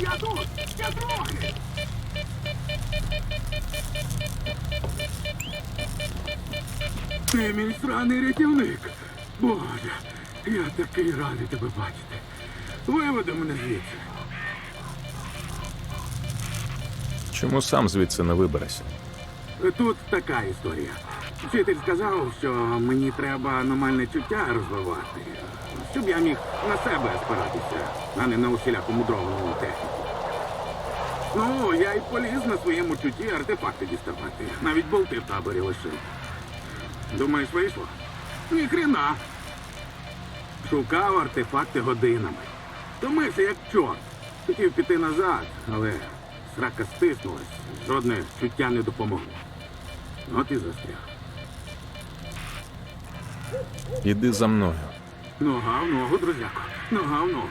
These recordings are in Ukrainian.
Я тут! Ще трохи! Ти мій сраний рятівник. Боже, я такий радий тебе бачити. Виведи мене звідси. Чому сам звідси не виберешся? Тут така історія. Вчитель сказав, що мені треба аномальне чуття розвивати, щоб я міг на себе спиратися, а не на усіляку мудровану техніку. Ну, я й поліз на своєму чутті артефакти діставати. Навіть болти в таборі лишив. Думаєш, вийшло? Ні хрена. Шукав артефакти годинами. Томився як чорт. Хотів піти назад, але срака стиснулась. Жодне чуття не допомогло. От і застряг. Іди за мною. Нога в ногу, друзяко. Нога в ногу.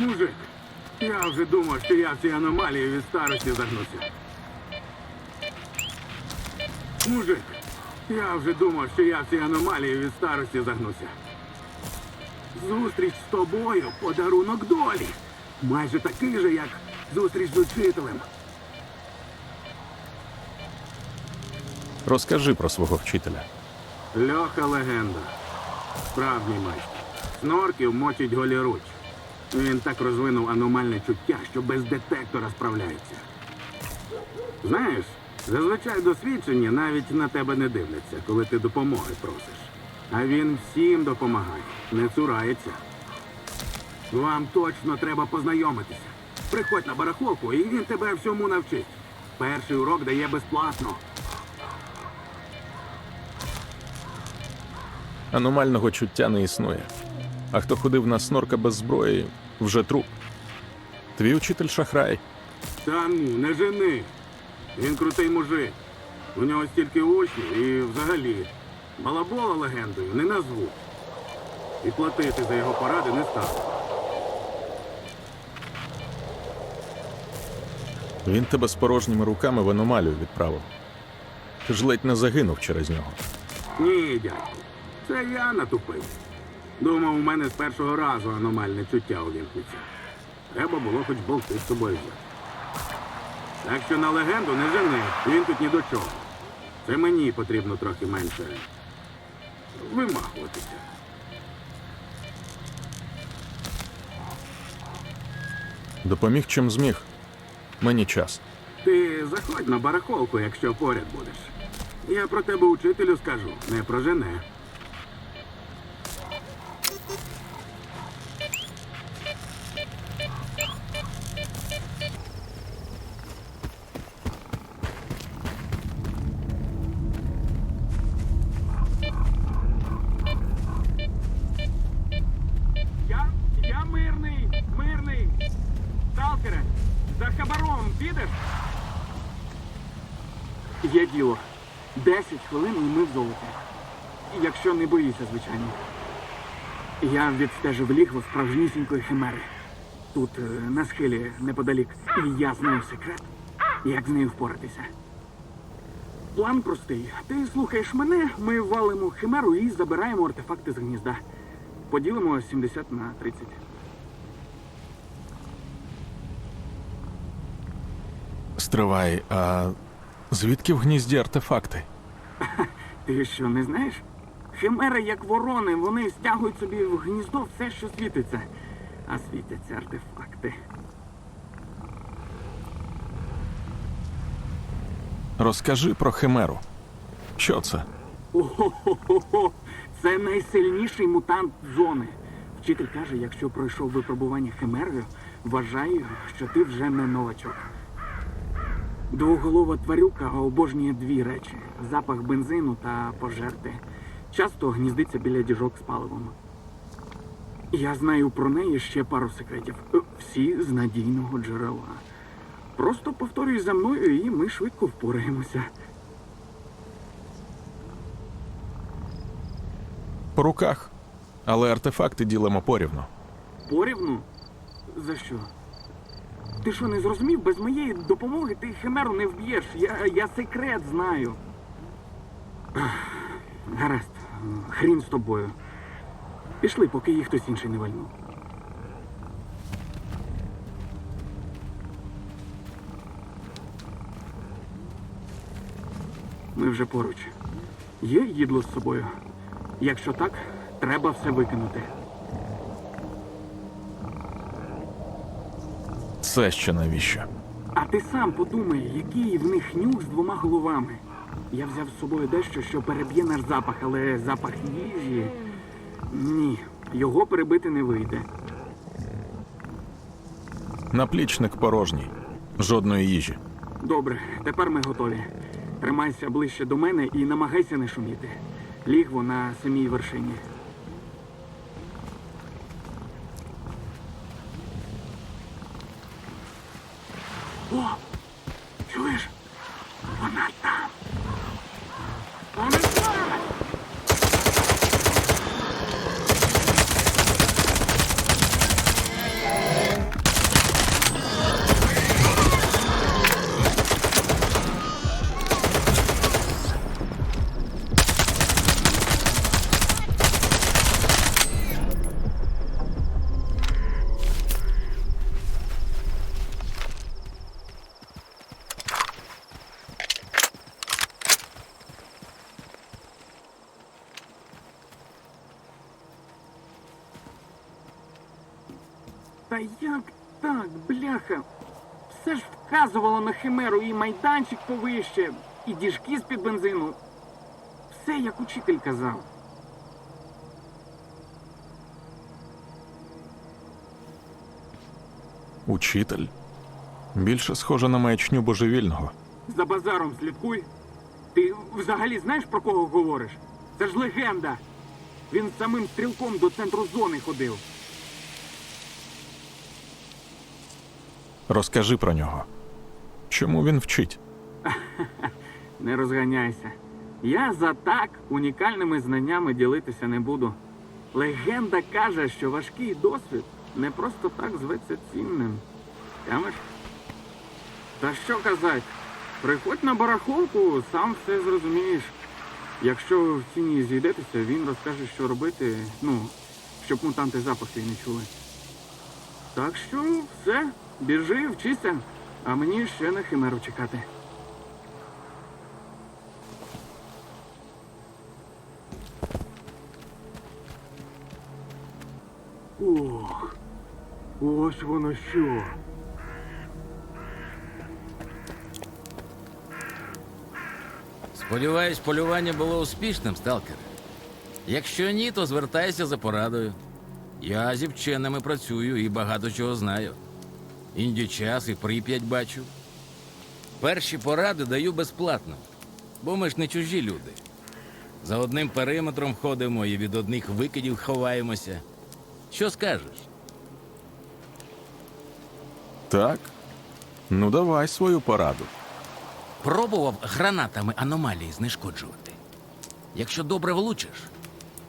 Мужик, я вже думав, що я в цій аномалії від старості загнуся. Мужик, я вже думав, що я в цій аномалії від старості загнуся. Зустріч з тобою подарунок долі. Майже такий же, як зустріч з учителем. Розкажи про свого вчителя. Льоха легенда. Справжній майстер. Снорків мочить голіруч. Він так розвинув аномальне чуття, що без детектора справляється. Знаєш, зазвичай досвідчені навіть на тебе не дивляться, коли ти допомоги просиш. А він всім допомагає, не цурається. Вам точно треба познайомитися. Приходь на барахолку, і він тебе всьому навчить. Перший урок дає безплатно. Аномального чуття не існує. А хто ходив на снорка без зброї, вже труп. Твій учитель шахрай. Та ну, не жени. Він крутий мужик. У нього стільки учнів і взагалі. Балабола легендою не назву. І платити за його поради не стану. Він тебе з порожніми руками в аномалію відправив. Ти ж ледь не загинув через нього. Ні, дядьку. Це я натупив. Думав, у мене з першого разу аномальне чуття увімкнеться. Треба було хоч болти з собою взяти. Так що на легенду не жени, він тут ні до чого. Це мені потрібно трохи менше вимахуватися. Допоміг чим зміг. Мені час. Ти заходь на барахолку, якщо поряд будеш. Я про тебе учителю скажу, не прожене. Я, діло. Десять хвилин і ми в золоті. Якщо не боїшся, звичайно. Я відстежив лігво справжнісінької химери. Тут, е, на схилі, неподалік. І я знаю секрет, як з нею впоратися. План простий. Ти слухаєш мене, ми валимо химеру і забираємо артефакти з гнізда. Поділимо 70 на 30. Стривай, а звідки в гнізді артефакти? Ти що, не знаєш? Химери, як ворони, вони стягують собі в гніздо все, що світиться. А світяться артефакти. Розкажи про химеру. Що це? О-хо-хо-хо! Це найсильніший мутант зони. Вчитель каже, якщо пройшов випробування химерою, вважаю, що ти вже не новачок. Двоголова тварюка обожнює дві речі: запах бензину та пожерти. Часто гніздиться біля діжок з паливом. Я знаю про неї ще пару секретів. Всі з надійного джерела. Просто повторюй за мною, і ми швидко впораємося. По руках. Але артефакти ділимо порівну. Порівну? За що? Ти що, не зрозумів? Без моєї допомоги ти химеру не вб'єш. Я, я секрет знаю. Гаразд, хрін з тобою. Пішли, поки їх хтось інший не вальнув. Ми вже поруч. Є їдло з собою? Якщо так, треба все викинути. Це ще навіщо? А ти сам подумай, який в них нюх з двома головами. Я взяв з собою дещо, що переб'є наш запах, але запах їжі. Ні, його перебити не вийде. Наплічник порожній. Жодної їжі. Добре, тепер ми готові. Тримайся ближче до мене і намагайся не шуміти. Лігво на самій вершині. О! Як так, бляха? Все ж вказувало на химеру і майданчик повище, і діжки з-під бензину. Все, як учитель казав. Учитель. Більше схоже на маячню божевільного. За базаром слідкуй. Ти взагалі знаєш про кого говориш? Це ж легенда. Він самим стрілком до центру зони ходив. Розкажи про нього. Чому він вчить? Не розганяйся. Я за так унікальними знаннями ділитися не буду. Легенда каже, що важкий досвід не просто так зветься цінним. Тямиш? Та що казать? Приходь на барахолку, сам все зрозумієш. Якщо в ціні зійдетеся, він розкаже, що робити, ну, щоб мутанти запахи не чули. Так що все, біжи, вчися, а мені ще на химеру чекати. Ох, ось воно що. Сподіваюсь, полювання було успішним, сталкер. Якщо ні, то звертайся за порадою. Я зі вченими працюю і багато чого знаю. Індічас і прип'ять бачу. Перші поради даю безплатно, бо ми ж не чужі люди. За одним периметром ходимо і від одних викидів ховаємося. Що скажеш? Так? Ну, давай свою пораду. Пробував гранатами аномалії знешкоджувати. Якщо добре влучиш,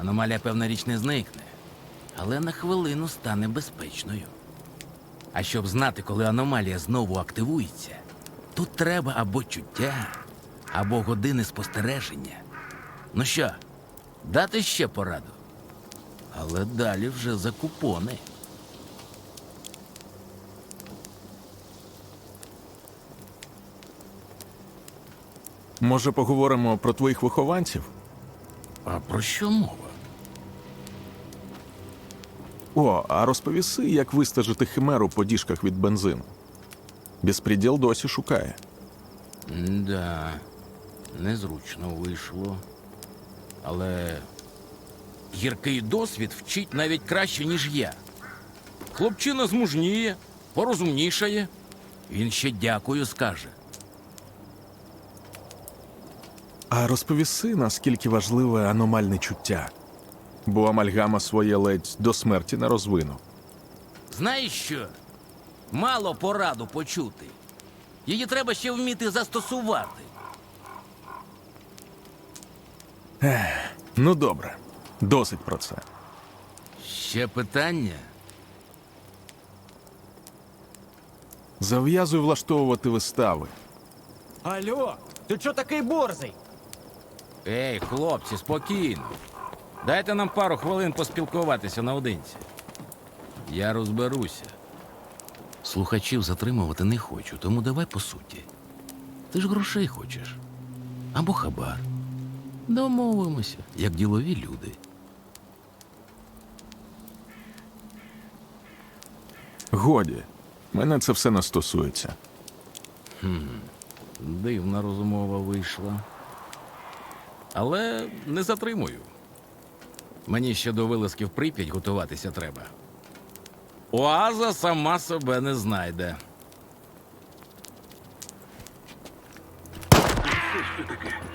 аномалія, певна річ, не зникне, але на хвилину стане безпечною. А щоб знати, коли аномалія знову активується, тут треба або чуття, або години спостереження. Ну що, дати ще пораду? Але далі вже за купони. Може, поговоримо про твоїх вихованців? А про що мова? О, а розповіси, як вистежити химеру по діжках від бензину. Безпреділ досі шукає. Да, незручно вийшло. Але гіркий досвід вчить навіть краще, ніж я. Хлопчина змужніє, порозумнішає. Він ще дякую скаже. А розповіси, наскільки важливе аномальне чуття. Бо амальгама своє ледь до смерті не розвинув. Знаєш що? Мало пораду почути. Її треба ще вміти застосувати. Ну добре, досить про це. Ще питання? Зав'язуй влаштовувати вистави. Алло, ти чо такий борзий? Ей, хлопці, спокійно. Дайте нам пару хвилин поспілкуватися наодинці. Я розберуся. Слухачів затримувати не хочу, тому давай по суті. Ти ж грошей хочеш. Або хабар. Домовимося, як ділові люди. Годі, мене це все не стосується. Дивна розмова вийшла. Але не затримую. Мені ще до вилазки в Прип'ять готуватися треба. Оаза сама себе не знайде.